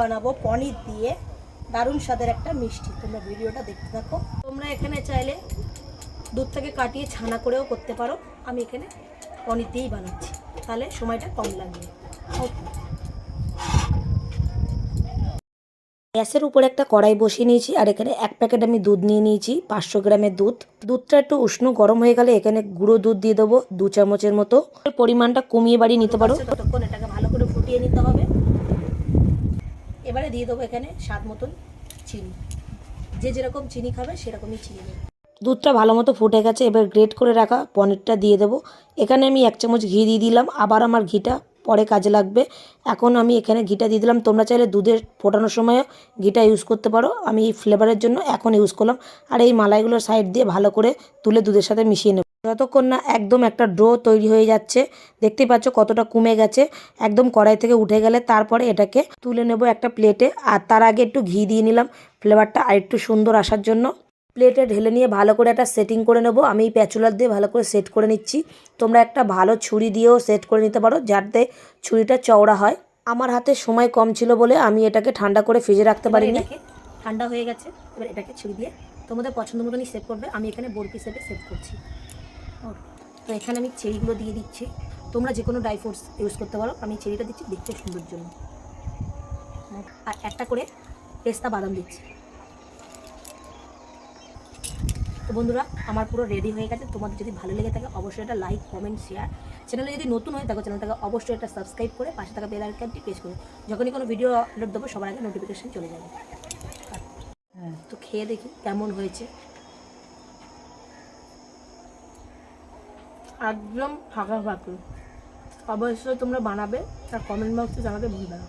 বানাবো, পনির দিয়ে। দারুণ স্বাদের একটা মিষ্টি। তোমরা ভিডিওটা দেখতে থাকো। তোমরা এখানে চাইলে দুধ থেকে কাটিয়ে ছানা করেও করতে পারো। আমি এখানে পনির দিয়েই বানাচ্ছি। তাহলে সময়টা কম লাগবে। গ্যাসের উপরে একটা কড়াই বসিয়ে নিয়েছি, আর এখানে এক প্যাকেট আমি দুধ নিয়ে নিয়েছি, পাঁচশো গ্রামের দুধ। দুধটা একটু উষ্ণ গরম হয়ে গেলে এখানে গুঁড়ো দুধ দিয়ে দেবো, দু চামচের মতো। পরিমাণটা কমিয়ে বাড়িয়ে নিতে পারো। এটাকে ভালো করে ফুটিয়ে নিতে হবে। এবারে দিয়ে দেবো এখানে স্বাদ মতন চিনি। যে যেরকম চিনি খাবে সেরকমই চিনি দুধটা ভালো মতো ফুটে গেছে, এবার গ্রেট করে রাখা পনিরটা দিয়ে দেবো। এখানে আমি এক চামচ ঘি দিয়ে দিলাম, আবার আমার ঘিটা পরে কাজে লাগবে। এখন আমি এখানে ঘিটা দিয়ে দিলাম। তোমরা চাইলে দুধের ফোটানোর সময়ও ঘিটা ইউজ করতে পারো। আমি এই ফ্লেভারের জন্য এখন ইউজ করলাম। আর এই মালাইগুলোর সাইড দিয়ে ভালো করে তুলে দুধের সাথে মিশিয়ে নেব। যতক্ষণ না একদম একটা ড্রো তৈরি হয়ে যাচ্ছে দেখতেই পাচ্ছ কতটা কমে গেছে। একদম কড়াই থেকে উঠে গেলে তারপরে এটাকে তুলে নেব একটা প্লেটে। আর তার আগে একটু ঘি দিয়ে নিলাম ফ্লেভারটা আরেকটু সুন্দর আসার জন্য। প্লেটে ঢেলে নিয়ে ভালো করে একটা সেটিং করে নেব। আমি প্যাচুলার দিয়ে ভালো করে সেট করে নিচ্ছি। তোমরা একটা ভালো ছুরি দিয়েও সেট করে নিতে পারো যাতে ছুরিটা চওড়া হয়। আমার হাতে সময় কম ছিল বলে আমি এটাকে ঠান্ডা করে ফ্রিজে রাখতে পারি পারিনি। ঠান্ডা হয়ে গেছে। এবার এটাকে ছুরি দিয়ে তোমাদের পছন্দ মতনই সেট করবে। আমি এখানে বরফি সেটে সেট করছি। তো এখানে আমি চেরিগুলো দিয়ে দিচ্ছি। তোমরা যে কোনো ড্রাই ফ্রুটস ইউজ করতে পারো। আমি চেরিটা দিচ্ছি দেখতে সুন্দর জন্য। আর একটা করে পেস্তা বাদাম দিচ্ছি। তো বন্ধুরা, আমার পুরো রেডি হয়ে গেছে। তোমাদের যদি ভালো লেগে থাকে, অবশ্যই এটা লাইক কমেন্ট শেয়ার চ্যানেলে যদি নতুন হয়ে থাকো চ্যানেলটাকে অবশ্যই এটা সাবস্ক্রাইব করে পাশে থাকা বেল আইকনটি প্রেস করো। যখনই কোনো ভিডিও আপলোড দেবো, সবার আগে নোটিফিকেশান চলে যাবে। তো খেয়ে দেখি কেমন হয়েছে। একদম ফাঁকা ফাঁকি অবশ্যই তোমরা বানাবে আর কমেন্ট বক্সে জানাতে ভুলবে না।